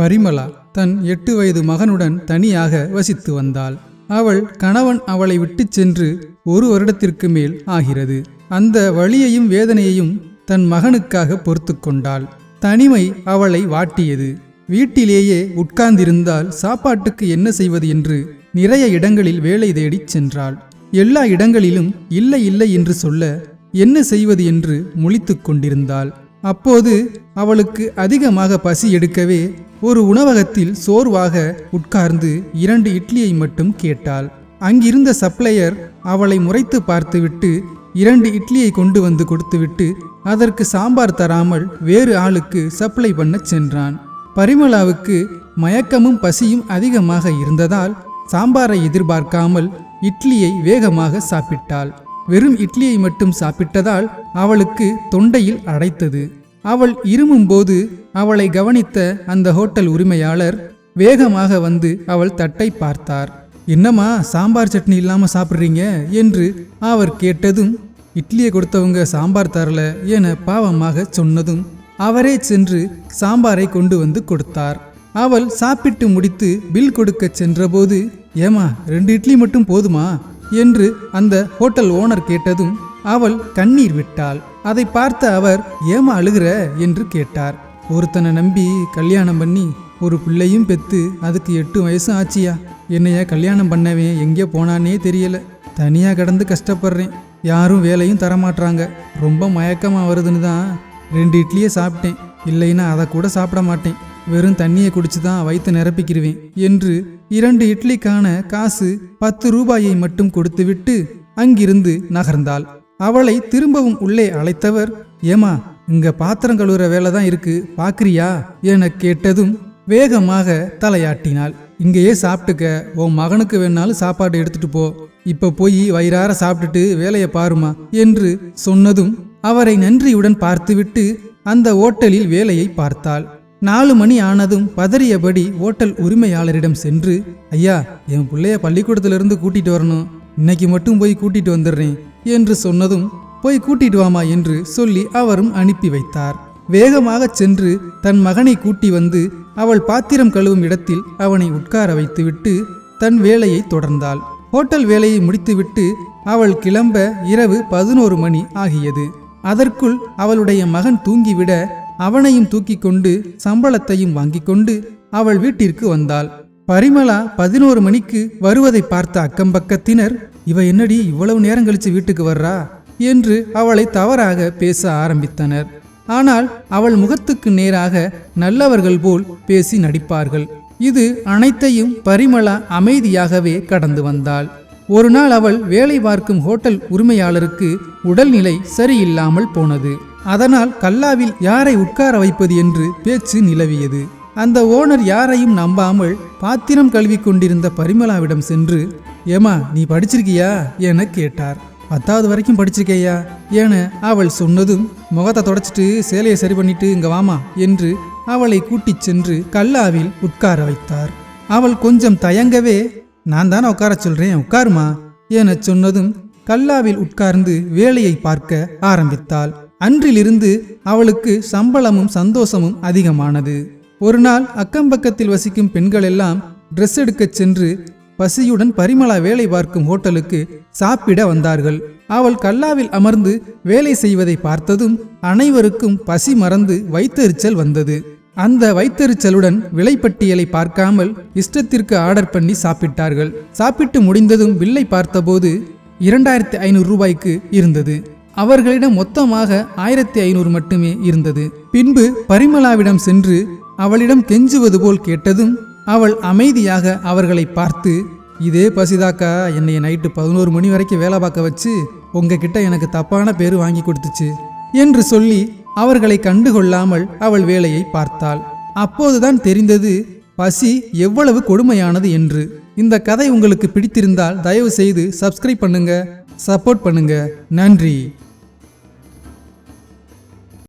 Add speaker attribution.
Speaker 1: பரிமளா தன் எட்டு வயது மகனுடன் தனியாக வசித்து வந்தாள். அவள் கணவன் அவளை விட்டுச் சென்று ஒரு வருடத்திற்கு மேல் ஆகிறது. அந்த வழியையும் வேதனையையும் தன் மகனுக்காக பொறுத்து கொண்டாள். தனிமை அவளை வாட்டியது. வீட்டிலேயே உட்கார்ந்திருந்தால் சாப்பாட்டுக்கு என்ன செய்வது என்று நிறைய இடங்களில் வேலை தேடிச் சென்றாள். எல்லா இடங்களிலும் இல்லை இல்லை என்று சொல்ல என்ன செய்வது என்று முழித்து கொண்டிருந்தாள். அப்போது அவளுக்கு அதிகமாக பசி எடுக்கவே ஒரு உணவகத்தில் சோர்வாக உட்கார்ந்து இரண்டு இட்லியை மட்டும் கேட்டாள். அங்கிருந்த சப்ளையர் அவளை முறைத்து பார்த்துவிட்டு இரண்டு இட்லியை கொண்டு வந்து கொடுத்துவிட்டு அதற்கு சாம்பார் தராமல் வேறு ஆளுக்கு சப்ளை பண்ணச் சென்றான். பரிமளாவுக்கு மயக்கமும் பசியும் அதிகமாக இருந்ததால் சாம்பாரை எதிர்பார்க்காமல் இட்லியை வேகமாக சாப்பிட்டாள். வெறும் இட்லியை மட்டும் சாப்பிட்டதால் அவளுக்கு தொண்டையில் அடைத்தது. அவள் இருமும்போது அவளை கவனித்த அந்த ஹோட்டல் உரிமையாளர் வேகமாக வந்து அவள் தட்டை பார்த்தார். என்னம்மா சாம்பார் சட்னி இல்லாமல் சாப்பிட்றீங்க? என்று அவர் கேட்டதும் இட்லியை கொடுத்தவங்க சாம்பார் தரல என பாவமாக சொன்னதும் அவரே சென்று சாம்பாரை கொண்டு வந்து கொடுத்தார். அவள் சாப்பிட்டு முடித்து பில் கொடுக்க சென்றபோது ஏமா ரெண்டு இட்லி மட்டும் போதுமா? என்று அந்த ஹோட்டல் ஓனர் கேட்டதும் அவள் கண்ணீர் விட்டாள். அதை பார்த்த அவர் ஏமா அழுகிற? என்று கேட்டார். ஒருத்தனை நம்பி கல்யாணம் பண்ணி ஒரு பிள்ளையும் பெத்து அதுக்கு எட்டு வயசும் ஆச்சியா? என்னைய கல்யாணம் பண்ணவே? எங்கே போனானே தெரியல. தனியாக கடந்து கஷ்டப்படுறேன். யாரும் வேலையும் தரமாட்றாங்க. ரொம்ப மயக்கமாக வருதுன்னு தான். ரெண்டு இட்லியே சாப்பிட்டேன். இல்லைன்னா அதை கூட சாப்பிட மாட்டேன். வெறும் தண்ணியை குடிச்சு தான் வயிற்று நிரப்பிக்கிருவேன் என்று இரண்டு இட்லிக்கான காசு பத்து ரூபாயை மட்டும் கொடுத்துவிட்டு அங்கிருந்து நகர்ந்தாள். அவளை திரும்பவும் உள்ளே அழைத்தவர் ஏமா இங்க பாத்திரம் கழுவுற வேலை தான் இருக்கு பாக்குறியா? என கேட்டதும் வேகமாக தலையாட்டினாள். இங்கேயே சாப்பிட்டுக்க உன் மகனுக்கு வேணாலும் சாப்பாடு எடுத்துட்டு போ. இப்ப போய் வயிறார சாப்பிட்டுட்டு வேலையை பாருமா என்று சொன்னதும் அவரை நன்றியுடன் பார்த்துவிட்டு அந்த ஓட்டலில் வேலையை பார்த்தாள். நாலு மணி ஆனதும் பதறியபடி ஓட்டல் உரிமையாளரிடம் சென்று ஐயா என் பிள்ளைய பள்ளிக்கூடத்திலிருந்து கூட்டிட்டு வரணும். இன்னைக்கு மட்டும் போய் கூட்டிட்டு வந்துடுறேன் என்று சொன்னதும் போய் கூட்டிட்டு வாமா என்று சொல்லி அவரும் அனுப்பி வைத்தார். வேகமாக சென்று தன் மகனை கூட்டி வந்து அவள் பாத்திரம் கழுவும் இடத்தில் அவனை உட்கார வைத்துவிட்டு தன் வேலையை தொடர்ந்தாள். ஹோட்டல் வேலையை முடித்துவிட்டு அவள் கிளம்ப இரவு பதினோரு மணி ஆகியது. அதற்குள் அவளுடைய மகன் தூங்கிவிட அவனையும் தூக்கி கொண்டு சம்பளத்தையும் வாங்கிக் கொண்டு அவள் வீட்டிற்கு வந்தாள். பரிமளா பதினோரு மணிக்கு வருவதை பார்த்த அக்கம்பக்கத்தினர் இவ என்னடி இவ்வளவு நேரம் கழிச்சு வீட்டுக்கு வர்றா? என்று அவளை தவறாக பேச ஆரம்பித்தனர். ஆனால் அவள் முகத்துக்கு நேராக நல்லவர்கள் போல் பேசி நடிப்பார்கள். இது அனைத்தையும் பரிமளா அமைதியாகவே கடந்து வந்தாள். ஒரு நாள் அவள் வேலை பார்க்கும் ஹோட்டல் உரிமையாளருக்கு உடல்நிலை சரியில்லாமல் போனது. அதனால் கல்லாவில் யாரை உட்கார வைப்பது என்று பேச்சு நிலவியது. அந்த ஓனர் யாரையும் நம்பாமல் பாத்திரம் கழுவி கொண்டிருந்த பரிமளாவிடம் சென்று ஏமா நீ படிச்சிருக்கியா? என கேட்டார். பத்தாவது வரைக்கும் படிச்சிருக்கையா என அவள் சொன்னதும் முகத்தை தொடச்சிட்டு சேலையை சரி பண்ணிட்டு இங்க வாமா என்று அவளை கூட்டிச் சென்று கல்லாவில் உட்கார வைத்தார். அவள் கொஞ்சம் தயங்கவே நான் தானே உட்கார சொல்றேன் உட்காருமா? என சொன்னதும் கல்லாவில் உட்கார்ந்து வேலையை பார்க்க ஆரம்பித்தாள். அன்றிலிருந்து அவளுக்கு சம்பளமும் சந்தோஷமும் அதிகமானது. ஒரு நாள் அக்கம்பக்கத்தில் வசிக்கும் பெண்கள் எல்லாம் ட்ரெஸ் எடுக்கச் சென்று பசியுடன் பரிமளா வேலை பார்க்கும் ஹோட்டலுக்கு சாப்பிட வந்தார்கள். அவள் கல்லாவில் அமர்ந்து வேலை செய்வதை பார்த்ததும் அனைவருக்கும் பசி மறந்து வைத்தெரிச்சல் வந்தது. அந்த வைத்தெரிச்சலுடன் விலைப்பட்டியலை பார்க்காமல் இஷ்டத்திற்கு ஆர்டர் பண்ணி சாப்பிட்டார்கள். சாப்பிட்டு முடிந்ததும் பில்லை பார்த்தபோது இரண்டாயிரத்தி ஐநூறு ரூபாய்க்கு இருந்தது. அவர்களிடம் மொத்தமாக ஆயிரத்தி ஐநூறு மட்டுமே இருந்தது. பின்பு பரிமளாவிடம் சென்று அவளிடம் கெஞ்சுவது போல் கேட்டதும் அவள் அமைதியாக அவர்களை பார்த்து இதே பசிதாக்கா என்னைய நைட்டு பதினோரு மணி வரைக்கும் வேலை பார்க்க வச்சு உங்ககிட்ட எனக்கு தப்பான பேரு வாங்கி கொடுத்துச்சு என்று சொல்லி அவர்களை கண்டுகொள்ளாமல் அவள் வேலையை பார்த்தாள். அப்போதுதான் தெரிந்தது பசி எவ்வளவு கொடுமையானது என்று. இந்த கதை உங்களுக்கு பிடித்திருந்தால் தயவு செய்து சப்ஸ்கிரைப் பண்ணுங்க. சப்போர்ட் பண்ணுங்க. நன்றி.